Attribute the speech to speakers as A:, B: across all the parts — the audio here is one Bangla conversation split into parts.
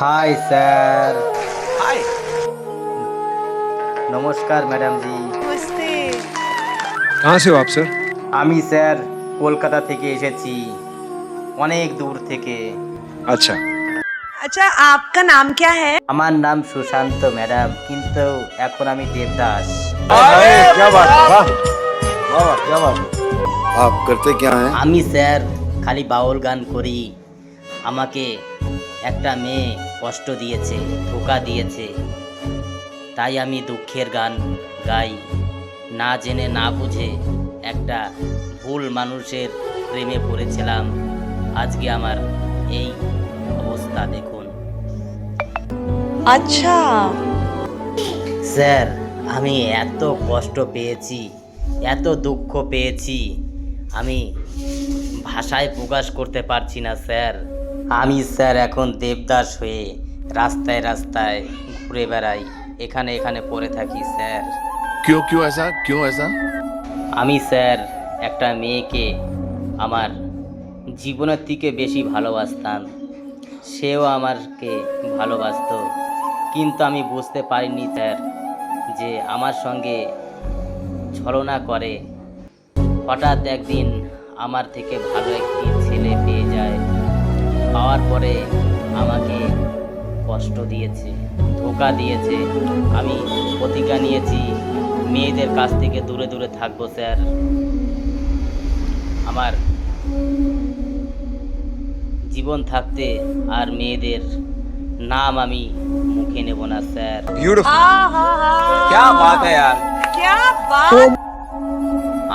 A: হাই স্যার
B: हाय
A: নমস্কার ম্যাডাম জি
C: नमस्ते
D: कहाँ से हो आप सर
A: আমি স্যার কলকাতা থেকে এসেছি অনেক দূর থেকে
D: अच्छा
C: अच्छा आपका नाम क्या है
A: আমার নাম সুশান্ত ম্যাডাম কিন্তু এখন আমি দেবদাস
D: क्या बात है वाह वाह वाह, क्या बात है
E: आप करते क्या हैं
A: আমি স্যার খালি বাউল গান করি আমাকে একটা মেয়ে কষ্ট দিয়েছে ধোকা দিয়েছে। তাই আমি দুঃখের গান গাই। না জেনে না বুঝে একটা ভুল মানুষের প্রেমে পড়েছিলাম। আজকে আমার এই অবস্থা দেখুন।
C: আচ্ছা।
A: স্যার আমি এত কষ্ট পেয়েছি এত দুঃখ পেয়েছি। আমি ভাষায় প্রকাশ করতে পারছি না স্যার। আমি স্যার এখন দেবদাস হয়ে রাস্তায় রাস্তায় ঘুরে বেড়াই। এখানে এখানে পড়ে থাকি স্যার।
E: কেউ কেউ এসা কেউ এসা
A: আমি স্যার একটা মেয়েকে আমার জীবনের থেকে বেশি ভালোবাসতাম। সেও আমারকে ভালোবাসত। কিন্তু আমি বুঝতে পারিনি স্যার যে আমার সঙ্গে ছলনা করে। হঠাৎ একদিন আমার থেকে ভালো একটি ছেলে পেয়ে পাওয়ার পরে আমাকে কষ্ট দিয়েছে ধোকা দিয়েছে। আমি প্রতিজ্ঞা নিয়েছি মেয়েদের কাছ থেকে দূরে দূরে থাকব স্যার। আমার জীবন থাকতে আর মেয়েদের নাম আমি মুখে নেব না স্যার।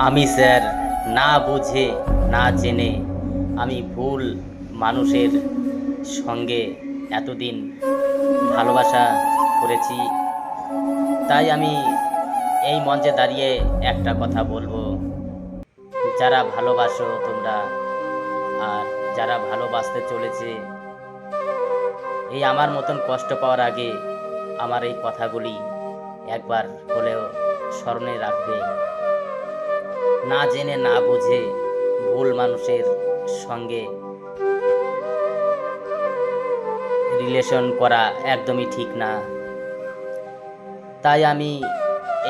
A: আমি স্যার না বুঝে না জেনে আমি ভুল মানুষের সঙ্গে এতদিন ভালোবাসা করেছি। তাই আমি এই মঞ্চে দাঁড়িয়ে একটা কথা বলব। যারা ভালোবাসো তোমরা, আর যারা ভালোবাসতে চলেছে, এই আমার মতন কষ্ট পাওয়ার আগে আমার এই কথাগুলি একবার হলেও স্মরণে রাখবে। না জেনে না বুঝে ভুল মানুষের সঙ্গে রিলেশন করা একদমই ঠিক না। তাই আমি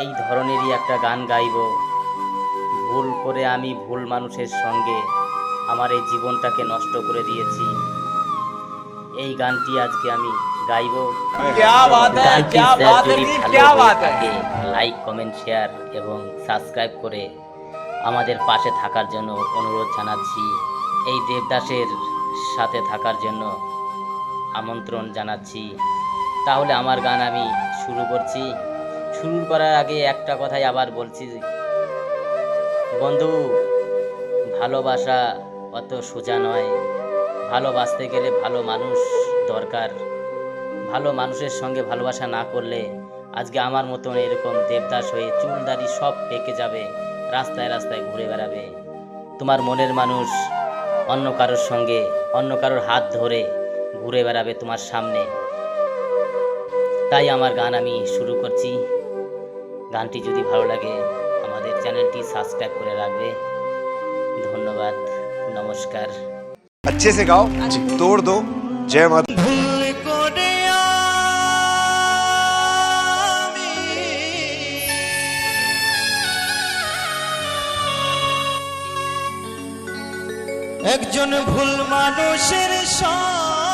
A: এই ধরনেরই একটা গান গাইব। ভুল করে আমি ভুল মানুষের সঙ্গে আমার এই জীবনটাকে নষ্ট করে দিয়েছি। এই গানটি আজকে আমি গাইব। লাইক কমেন্ট শেয়ার এবং সাবস্ক্রাইব করে আমাদের পাশে থাকার জন্য অনুরোধ জানাচ্ছি। এই দেবদাসের সাথে থাকার জন্য আমন্ত্রণ জানাচ্ছি। তাহলে আমার গান আমি শুরু করছি। শুরু করার আগে একটা কথাই আবার বলছি। বন্ধু, ভালোবাসা অত সোজা নয়। ভালোবাসতে গেলে ভালো মানুষ দরকার। ভালো মানুষের সঙ্গে ভালোবাসা না করলে আজকে আমার মতন এরকম দেবদাস হয়ে চুলদারি সব পেকে যাবে, রাস্তায় রাস্তায় ঘুরে বেড়াবে। তোমার মনের মানুষ অন্য কারোর সঙ্গে, অন্য কারোর হাত ধরে ঘুরে বেড়াবে তোমার সামনে তাই আমার গান আমি শুরু করছি গানটি যদি ভালো লাগে আমাদের চ্যানেলটি সাবস্ক্রাইব করে রাখবে ধন্যবাদ নমস্কার
D: अच्छे से गाओ तोड़ दो जय माता
F: একজন ভুল মানুষের সঙ্গে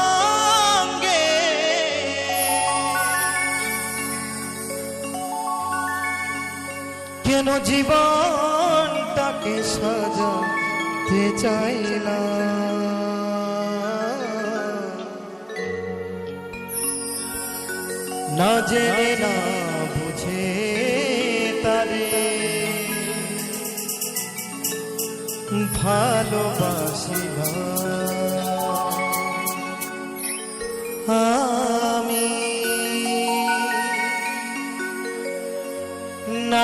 F: কেন জীবনটাকে সাজাতে চাইলাম। না জেনে না বুঝে তারে ভালোবাসিলাম।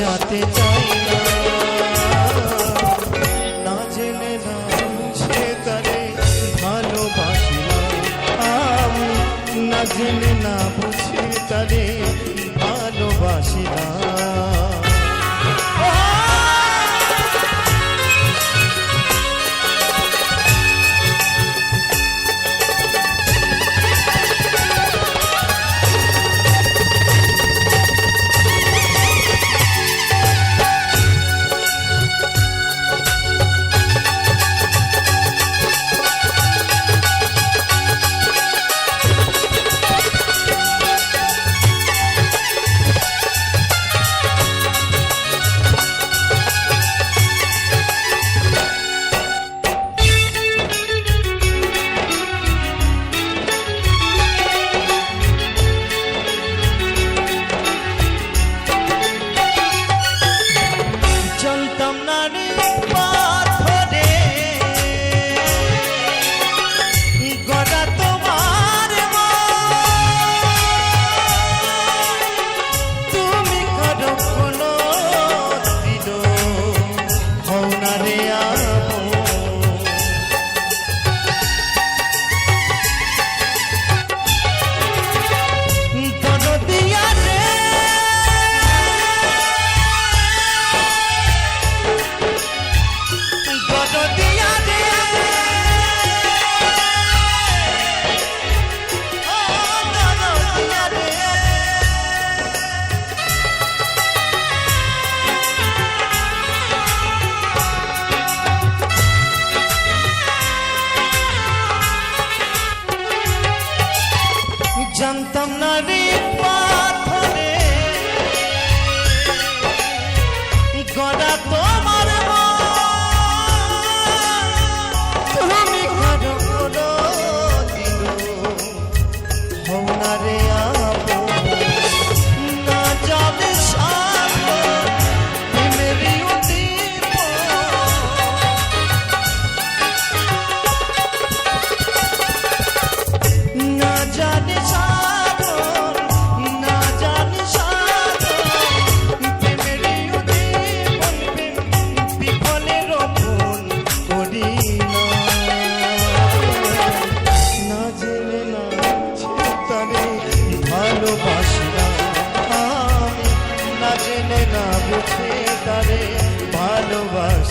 F: যাতে চাই না। জেনে না বুঝে তারে ভালোবাসিলাম আমি না জেনে না বুঝে তারে ভালোবাসিলাম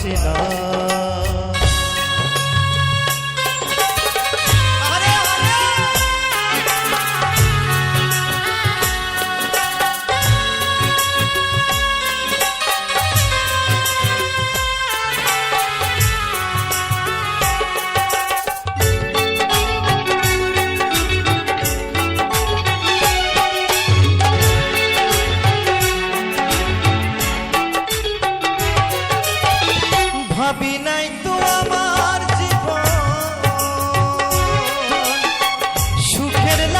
F: আসে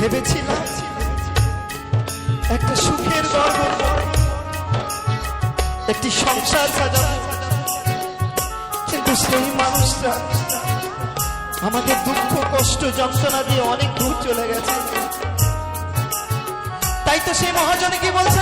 F: ভেবেছিলাম একটা সুখের গর্ব একটি সংসার সাজাবো। কিন্তু সেই মানুষটা আমাকে দুঃখ, কষ্ট, যন্ত্রণা দিয়ে অনেক দূর চলে গেছে। তাই তো সেই মহাজনে কি বলছে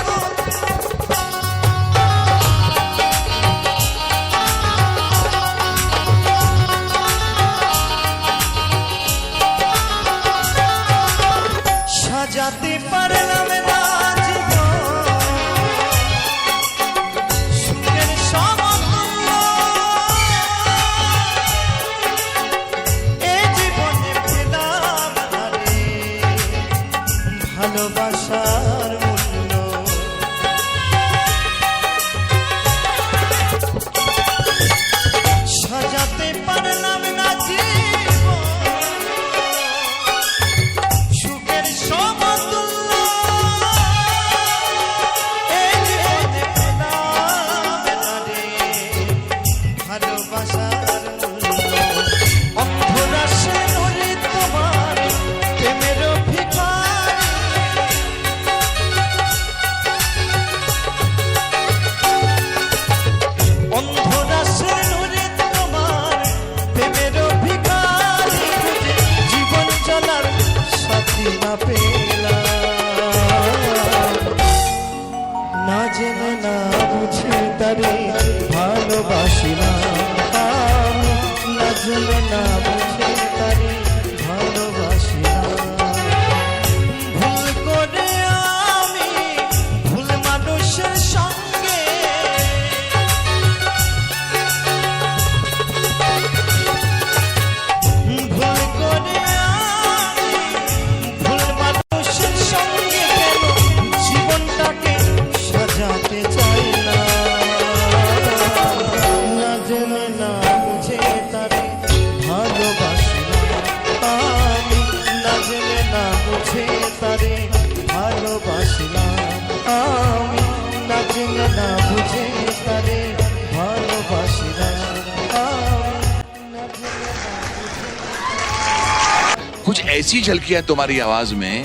E: कुछ ऐसी झलकियाँ तुम्हारी आवाज़ में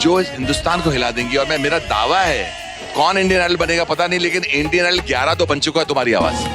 E: जो हिंदुस्तान को हिला देंगी और मैं मेरा दावा है कौन इंडियन आइडल बनेगा पता नहीं, लेकिन इंडियन आइडल 11 तो बन चुका है तुम्हारी आवाज़।